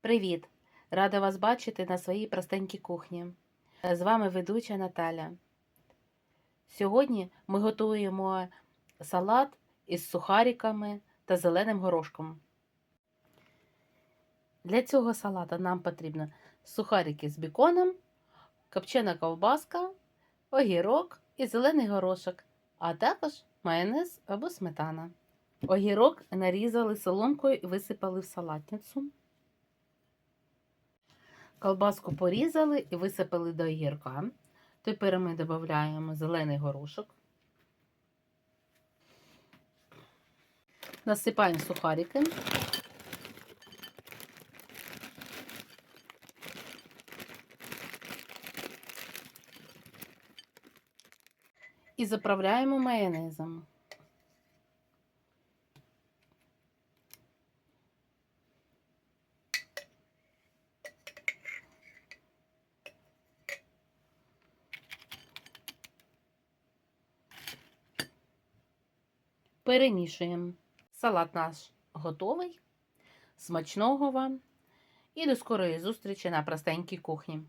Привіт! Рада вас бачити на своїй простенькій кухні. З вами ведуча Наталя. Сьогодні ми готуємо салат із сухариками та зеленим горошком. Для цього салата нам потрібно сухарики з біконом, копчена ковбаска, огірок і зелений горошок, а також майонез або сметана. Огірок нарізали соломкою і висипали в салатницю. Колбаску порізали і висипали до огірка. Тепер ми додаємо зелений горошок. Насипаємо сухарики. І заправляємо майонезом. Перемішуємо. Салат наш готовий. Смачного вам і до скорої зустрічі на простенькій кухні.